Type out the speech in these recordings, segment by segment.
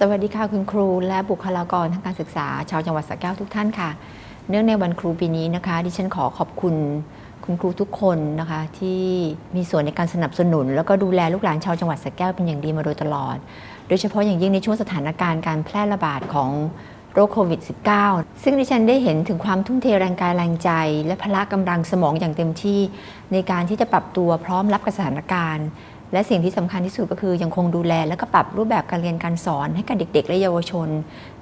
สวัสดีค่ะคุณครูและบุคลากรทางการศึกษา ชาวจังหวัดสระแก้วทุกท่านค่ะ เนื่องในวันครูปีนี้นะคะ ดิฉันขอขอบคุณคุณครูทุกคนนะคะที่มีส่วนในการสนับสนุน แล้วก็ดูแลลูกหลานชาวจังหวัดสระแก้วเป็นอย่างดีมาโดยตลอด โดยเฉพาะอย่างยิ่งในช่วงสถานการณ์การแพร่ระบาดของโรคโควิด -19 ซึ่งดิฉันได้เห็นถึงความทุ่มเทแรงกายแรงใจ และพละกำลังสมองอย่างเต็มที่ ในการที่จะปรับตัวพร้อมรับกับสถานการณ์ และสิ่งที่สำคัญที่สุดก็คือยังคงดูแล และก็ปรับรูปแบบการเรียนการสอนให้กับเด็ก ๆ และเยาวชน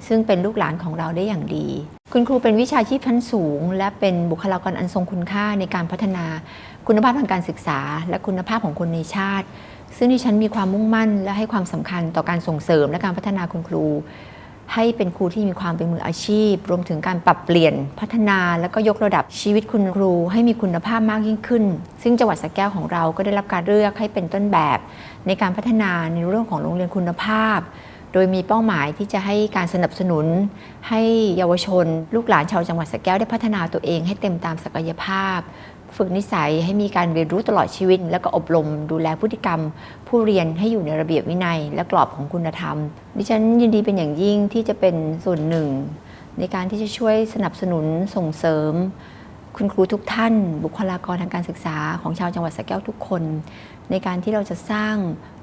ซึ่งเป็นลูกหลานของเราได้อย่างดี คุณครูเป็นวิชาชีพชั้นสูง และเป็นบุคลากรอันทรงคุณค่าในการพัฒนา คุณภาพทางการศึกษา และคุณภาพของคนในชาติ ซึ่งดิฉันมีความมุ่งมั่น และให้ความสำคัญต่อการส่งเสริมและการพัฒนาคุณครู ให้เป็นครูที่มีความเป็นมืออาชีพ รวมถึงการปรับเปลี่ยนพัฒนาและก็ยกระดับชีวิตคุณครู ให้มีคุณภาพมากยิ่งขึ้น ซึ่งจังหวัดสระแก้วของเราก็ได้รับการเลือกให้เป็นต้นแบบ ในการพัฒนาในเรื่องของโรงเรียนคุณภาพ โดยมีเป้าหมายที่จะให้การสนับสนุน ให้เยาวชน ลูกหลานชาวจังหวัดสระแก้วได้พัฒนาตัวเองให้เต็มตามศักยภาพ ฝึกนิสัยให้มีการเรียนรู้ตลอดชีวิต แล้วก็อบรมดูแลพฤติกรรม ผู้เรียนให้อยู่ในระเบียบวินัย และกรอบของคุณธรรม ดิฉันยินดีเป็นอย่างยิ่งที่จะเป็นส่วนหนึ่ง ในการที่จะช่วยสนับสนุนส่งเสริม คุณครูทุกท่าน บุคลากรทางการศึกษาของชาวจังหวัดสระแก้วทุกคน ในการที่เราจะสร้าง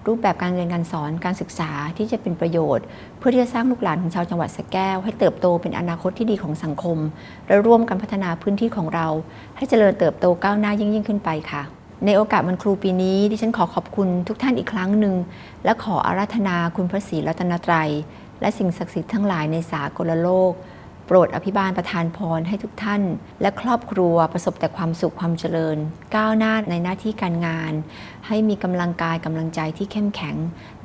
รูปแบบการเรียนการสอนการศึกษาที่จะเป็นประโยชน์ เพื่อที่จะสร้างลูกหลานของชาวจังหวัดสะแก้ว ให้เติบโตเป็นอนาคตที่ดีของสังคม และร่วมกันพัฒนาพื้นที่ของเรา ให้เจริญเติบโตก้าวหน้ายิ่งยิ่งขึ้นไปค่ะ ในโอกาสวันครูปีนี้ดิฉันขอขอบคุณทุกท่านอีกครั้งหนึ่งและขออาราธนาคุณพระศรีรัตนตรัย และสิ่งศักดิ์สิทธิ์ทั้งหลายในสากลโลก โปรดอภิบาลประทานพรให้ทุกท่าน และครอบครัวประสบแต่ความสุขความเจริญ ก้าวหน้าในหน้าที่การงาน ให้มีกำลังกายกำลังใจที่เข้มแข็ง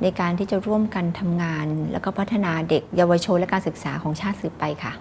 ในการที่จะร่วมกันทำงาน แล้วก็พัฒนาเด็กเยาวชนและการศึกษาของชาติสืบไปค่ะ